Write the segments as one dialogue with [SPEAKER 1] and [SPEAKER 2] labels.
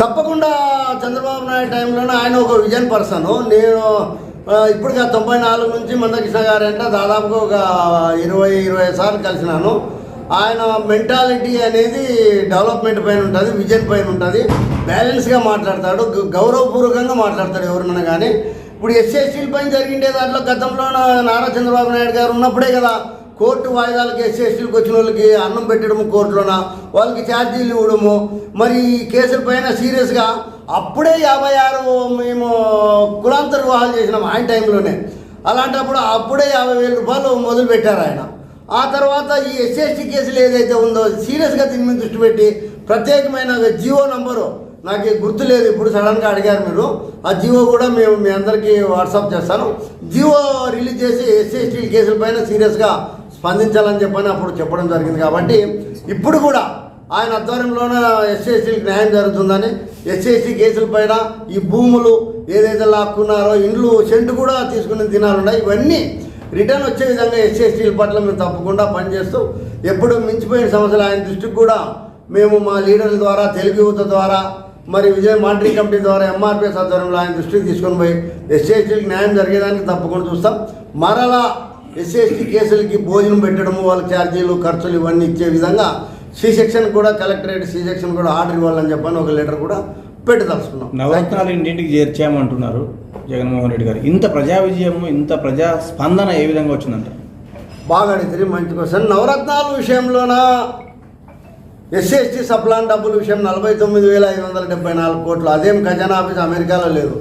[SPEAKER 1] తప్పకుండా చంద్రబాబు నాయుడు టైంలోనే ఆయన ఒక విజన్ పర్సన్. నేను ఇప్పుడు తొంభై నాలుగు నుంచి మందకృష్ణ గారు అంటే దాదాపుగా ఒక ఇరవై ఇరవై సార్లు కలిసినాను. ఆయన మెంటాలిటీ అనేది డెవలప్మెంట్ పైన ఉంటుంది విజన్ పైన ఉంటుంది. బ్యాలెన్స్గా మాట్లాడతాడు గౌరవపూర్వకంగా మాట్లాడతాడు ఎవరినైనా కానీ. ఇప్పుడు ఎస్ఎస్సీల పైన జరిగిండే దాంట్లో గతంలో నారా చంద్రబాబు నాయుడు గారు ఉన్నప్పుడే కదా కోర్టు వాయిదాలకి ఎస్సీ వచ్చిన వాళ్ళకి అన్నం పెట్టడము కోర్టులోన? వాళ్ళకి ఛార్జీలు ఇవ్వడము? మరి ఈ కేసుల పైన సీరియస్గా అప్పుడే యాభై ఆరు మేము కులాంతర వివాహాలు చేసినాం ఆయన టైంలోనే. అలాంటప్పుడు అప్పుడే యాభై వేల రూపాయలు మొదలుపెట్టారు ఆయన. ఆ తర్వాత ఈ ఎస్సీఎస్టీ కేసులు ఏదైతే ఉందో సీరియస్గా దీని మీద దృష్టి పెట్టి ప్రత్యేకమైన జియో నంబరు. నాకు గుర్తు లేదు ఇప్పుడు సడన్గా అడిగారు మీరు. ఆ జియో కూడా మేము మీ అందరికీ వాట్సాప్ చేస్తాను. జియో రిలీజ్ చేసి ఎస్సీ ఎస్టీ కేసుల పైన సీరియస్గా స్పందించాలని చెప్పని అప్పుడు చెప్పడం జరిగింది కాబట్టి ఇప్పుడు కూడా ఆయన ఆధ్వర్యంలోనే ఎస్సీ న్యాయం జరుగుతుందని ఎస్సీ కేసుల పైన ఈ భూములు ఏదైతే లాక్కున్నారో ఇండ్లు సెంటు కూడా తీసుకునే దినాలు ఉన్నాయి. ఇవన్నీ రిటర్న్ వచ్చే విధంగా ఎస్సీఎస్టీల పట్ల మేము తప్పకుండా పనిచేస్తూ ఎప్పుడు మించిపోయిన సమస్యలు ఆయన దృష్టికి కూడా మేము మా లీడర్ల ద్వారా తెలుగు యువత ద్వారా మరి విజయ మాంట్రీ కమిటీ ద్వారా ఎంఆర్పిఎస్ ఆధ్వర్యంలో ఆయన దృష్టికి తీసుకొని పోయి ఎస్సీ న్యాయం జరిగేదానికి తప్పకుండా చూస్తాం. మరలా ఎస్సీ కేసులకి భోజనం పెట్టడము వాళ్ళ ఛార్జీలు ఖర్చులు ఇవన్నీ ఇచ్చే విధంగా సి సెక్షన్ కూడా కలెక్టరేట్ సి సెక్షన్ కూడా ఆర్డర్ ఇవ్వాలని చెప్పని ఒక లెటర్ కూడా పెట్టదలుచుకున్నాం.
[SPEAKER 2] నవరత్నాలు ఇంటింటికి చేర్చామంటున్నారు జగన్మోహన్ రెడ్డి గారు. ఇంత ప్రజా విజయము ఇంత ప్రజా స్పందన ఏ విధంగా వచ్చిందంట?
[SPEAKER 1] బాగా అడిగితే మంచి క్వశ్చన్ నవరత్నాల విషయంలోన? ఎస్సీ ఎస్టీ సప్లాన్ డబ్బుల విషయం నలభై తొమ్మిది వేల ఐదు వందల డెబ్బై నాలుగు కోట్లు. అదేం ఖజానా ఆఫీస్ అమెరికాలో లేదు.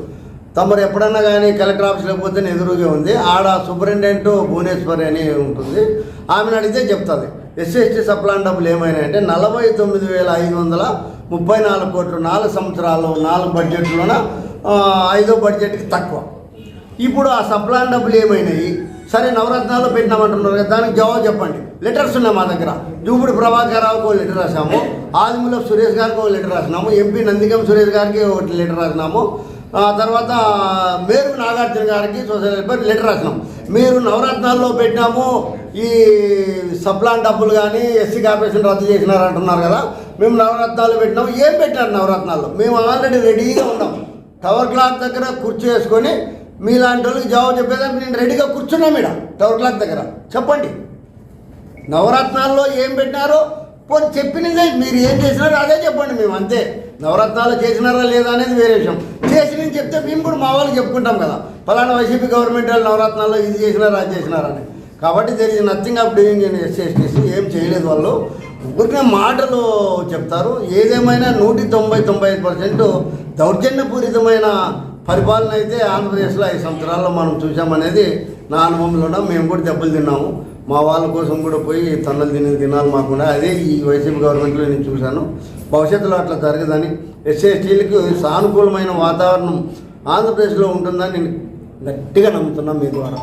[SPEAKER 1] తమరు ఎప్పుడన్నా కానీ కలెక్టర్ ఆఫీస్ లేకపోతే ఎదురుగా ఉంది. ఆడ సూపరింటెండెంట్ భువనేశ్వరి అని ఉంటుంది. ఆమెను అడిగితే చెప్తుంది. ఎస్సీ ఎస్టీ సప్లాన్ డబ్బులు ఏమైనా అంటే నలభై తొమ్మిది వేల ఐదు వందల ముప్పై నాలుగు కోట్లు నాలుగు సంవత్సరాలు నాలుగు బడ్జెట్లోన ఐదో బడ్జెట్కి తక్కువ. ఇప్పుడు ఆ సప్లాన్ డబ్బులు ఏమైనాయి? సరే నవరత్నాలు పెట్టినామంటున్నారు కదా దానికి జవాబు చెప్పండి. లెటర్స్ ఉన్నాయి మా దగ్గర. దూపుడు ప్రభాకర్ రావుకి ఒక లెటర్ రాసాము ఆదిమూలపు సురేష్ గారికి ఒక లెటర్ రాసినాము. ఎంపీ నందిగం సురేష్ గారికి ఒక లెటర్ రాసినాము. తర్వాత మేరు నాగార్జున గారికి సోషల్ లెటర్ రాసినాం. మీరు నవరత్నాల్లో పెట్టినాము. ఈ సప్లాన్ డబ్బులు కానీ ఎస్సీ కార్పొరేషన్ రద్దు చేసినారు అంటున్నారు కదా. మేము నవరత్నాలు పెట్టినాము ఏం పెట్టారు నవరత్నాల్లో? మేము ఆల్రెడీ రెడీగా ఉన్నాం. టవర్ క్లాక్ దగ్గర కుర్చీ వేసుకొని మీలాంటి వాళ్ళకి జవాబు చెప్పేదానికి నేను రెడీగా కూర్చున్నా మేడం టవర్ క్లాక్ దగ్గర. చెప్పండి. నవరత్నాల్లో ఏం పెట్టినారో? పోనీ చెప్పినదే. మీరు ఏం చేసినారో అదే చెప్పండి మేము అంతే. నవరత్నాలు చేసినారా లేదా అనేది వేరే విషయం. చేసిన చెప్తే మేము కూడా మా వాళ్ళకి చెప్పుకుంటాం కదా. ఫలానా వైసీపీ గవర్నమెంట్ వాళ్ళు నవరత్నాల్లో ఇది చేసినారు అది చేసినారని. కాబట్టి there is nothing of doing in SCSTC ఏం చేయలేదు వాళ్ళు. ఊరికే మాటలు చెప్తారు. ఏదేమైనా నూటి తొంభై తొంభై ఐదు పర్సెంట్ దౌర్జన్యపూరితమైన పరిపాలన అయితే ఆంధ్రప్రదేశ్లో ఐదు సంవత్సరాల్లో మనం చూసామనేది నా అనుభవంలో మేము కూడా దెబ్బలు తిన్నాము. మా వాళ్ళ కోసం కూడా పోయి తన్నులు తిని తినాలి మాకుండా అదే ఈ వైసీపీ గవర్నమెంట్లో నేను చూశాను. భవిష్యత్తులో అట్లా జరగదని ఎస్సీ ఎస్టీలకు సానుకూలమైన వాతావరణం ఆంధ్రప్రదేశ్లో ఉంటుందని నేను గట్టిగా నమ్ముతున్నాను మీ ద్వారా.